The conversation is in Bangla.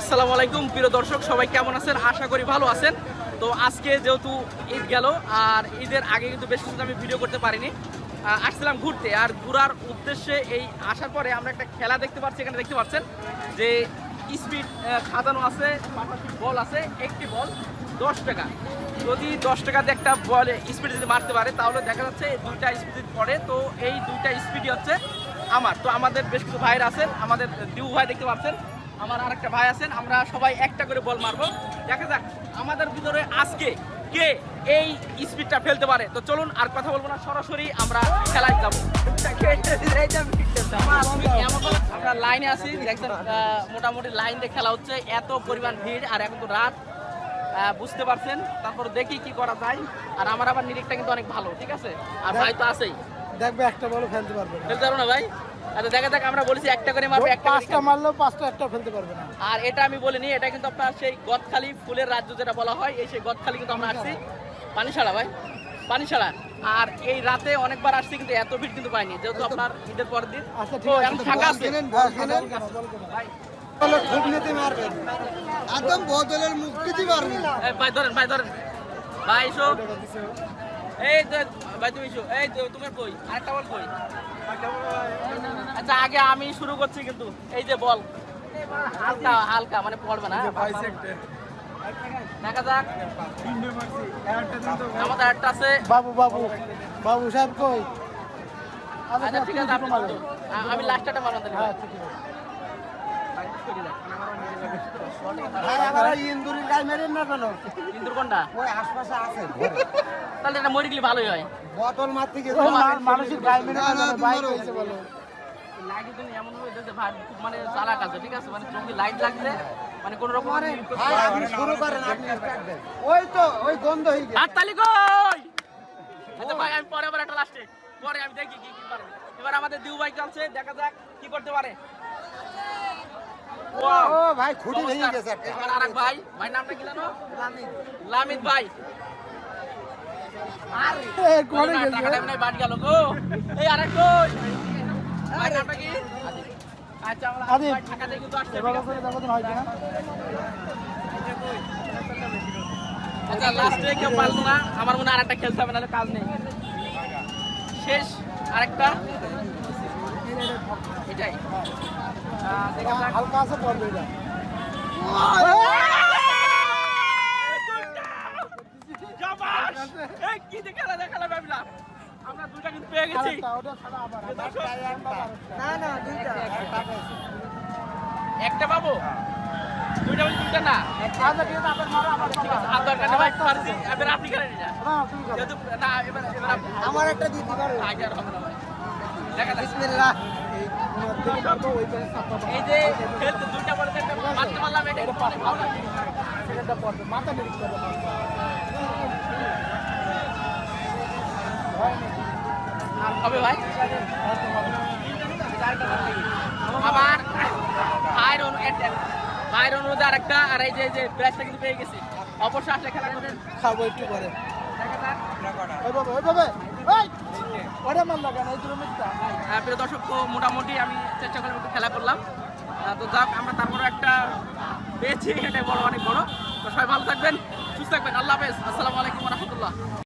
আসসালামু আলাইকুম, প্রিয় দর্শক, সবাই কেমন আছেন? আশা করি ভালো আছেন। তো আজকে যেহেতু ঈদ গেল, আর ঈদের আগে কিন্তু বেশ কিছু আমি ভিডিও করতে পারিনি। আসছিলাম ঘুরতে, আর ঘোরার উদ্দেশ্যে এই আসার পরে আমরা একটা খেলা দেখতে পাচ্ছি, এখানে দেখতে পাচ্ছেন যে স্পিড সাজানো আছে বল আছে, একটি বল দশ টাকা। যদি দশ টাকাতে একটা বল স্পিড যদি মারতে পারে, তাহলে দেখা যাচ্ছে দুইটা স্পিড পড়ে, তো এই দুইটা স্পিডই হচ্ছে আমার। তো আমাদের বেশ কিছু ভাইয়ের আছেন, আমাদের দিউ ভাই দেখতে পাচ্ছেন। আমার আরেকটা ভাই আছেন আমরা সবাই একটা করে বল মারবো। দেখা যাক আমাদের ভিতরে আজকে কে এই স্পিডটা ফেলতে পারে? তো চলুন আর কথা বলব না সরাসরি আমরা খেলায় যাব। আমরা লাইনে আছি দেখছেন মোটামুটি লাইন দিয়ে খেলা হচ্ছে এত পরিমাণ ভিড় আর এখন তো রাত আহ, বুঝতে পারছেন? তারপর দেখি কি করা যায় আর আমার আবার নিরিখটা কিন্তু অনেক ভালো ঠিক আছে? আর ভাই তো আছেই। দেখবে একটা বল ফেলতে পারবে ফেলতে পারো না ভাই? আচ্ছা দেখা যাক আমরা বলেছি একটা করে মারবো একটা পাঁচটা মারলেও পাঁচটা একটা ফেলতে পারবে না। আর এটা আমি বলিনি এটা কিন্তু আপনার সেই গদখালি ফুলের রাজ্য যেটা বলা হয় এই সেই গদখালি কিন্তু আমরা আসছি। পানিছাড়া ভাই। পানিছাড়া আর এই রাতে অনেকবার আসছি কিন্তু এত ভিড় কিন্তু পাইনি যেহেতু আপনার ঈদের পরের দিন। আচ্ছা তো এখন ফাঁকা আছে। ভাই খুব নিতে মারবেন একদম বদলের মুক্তি দিতে পারবেন এই ভাই ধরেন ভাই ধরেন। ভাই এসো। এই ভাই তুমি এসো। এই তোমার কই আরেকটা বল কই আচ্ছা আগে আমি শুরু করছি কিন্তু। এই যে বল। হালকা হালকা মানে পড়বে না দেখা যাক। আমাদের একটা আছে। বাবু বাবু বাবু সাহেব কই? আচ্ছা ঠিক আছে আমি লাস্টটা তাহলে। ভাই। ভাই আমরা ইন্দুরি গাই মেরেন না কেন? ইন্দুর কোনটা? ওই আশপাশে আছে। তাহলে এটা মরে গেলে ভালোই হয়। বোতল মারতে গেছে। মানুষের গাই মেরে বাইক হয়েছে বলো। লাইটের জন্য এমন হয়ে যাচ্ছে ভাই মানে চালাক আছে ঠিক আছে? মানে চোখে লাইট লাগলে মানে কোন রকম আপনি শুরু করেন আপনি স্টার্ট দেন। ওই তো ওই গন্ধ হয়ে গেছে। হাততালি কই? আচ্ছা ভাই আমি পরে আবার একটা লাস্টে পরে আমি দেখি কি কি পারে। এবার আমাদের দিউ ভাই চলছে দেখা যাক কি করতে পারে! ও ভাই খুঁটি ভেঙে গেছে এবার আরেক ভাই। ভাই নামটা কি জানো? লামিদ ভাই। আর কোনে গেছে? টাকাটা মনে হয় বাদ গেল গো। এই আরেক কই? ভাই নামটা কি? আচ্ছা আমরা আদিব। ভাই ঢাকা আসছে। এবার করে দেখো তো হয় কিনা। আচ্ছা লাস্টে কেউ পারল না। আমার মনে আরেকটা খেলতে হবে নাহলে কাজ নেই। শেষ আরেকটা। এটাই। হালকা আছে পড়বে এটা। আমরা কিন্তু পেয়ে গেছি না না দুইটা একটা পাবো দুইটা বলি দুইটা না আচ্ছা ঠিক আছে আপনার মারো আমার ঠিক আছে আর দরকার নেই ভাই পারছি এবার আপনি খেলেন না না ঠিক আছে না এবার এবার আমার একটা দিতে পারো আগে আর হবে না ভাই বিসমিল্লাহ। এই যে খেলতে দুইটা বলে একটা মারতে পারলাম এটা কিন্তু অনেক ভালো লাগে। সেটা পড়বে মাথা আর হবে ভাই? আমার ভাইয়ের অনু একটা- ভাইয়ের আর একটা আর এই যে যে ব্যাচটা কিন্তু পেয়ে গেছি। অবশ্যই আসলে খেলা খাব একটু পরে। দেখা যাক। ওই প্রিয় দর্শক, তো মোটামুটি আমি চেষ্টা করলাম একটু খেলা করলাম। তো যাক, আমরা তারপরে একটা পেয়েছি, এটাই বড়, অনেক বড়। তো সবাই ভালো থাকবেন, সুস্থ থাকবেন। আল্লাহ হাফেজ। আসসালামু আলাইকুম রহমতুল্লাহ।